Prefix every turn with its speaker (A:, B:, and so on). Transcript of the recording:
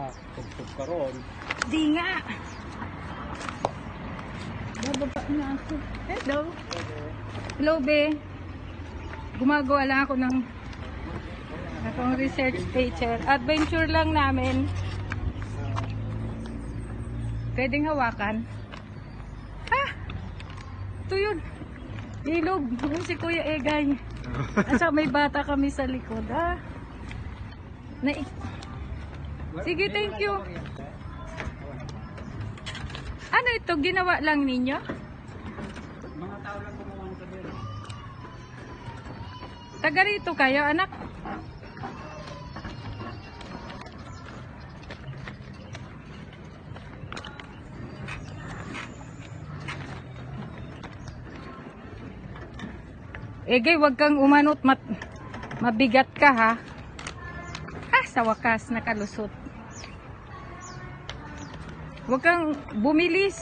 A: ka, tugtog ka ron.
B: Di nga. Bababa na ako. Hello. Hello, be. Gumagawa lang ako ng akong research paper. Adventure lang namin. Pwedeng hawakan. Ah! Ito yun. Ilog. Yung si Kuya Egay. At saka may bata kami sa likod. Ah. Na Sige, thank you. Ano ito? Ginawa lang ninyo?
A: Mga tao lang gumawa ng sabihin.
B: Taga rito kayo, anak? Egay, wag kang umanot. Mat mabigat ka, ha? Sa wakas, nakalusot. Huwag kang bumilis.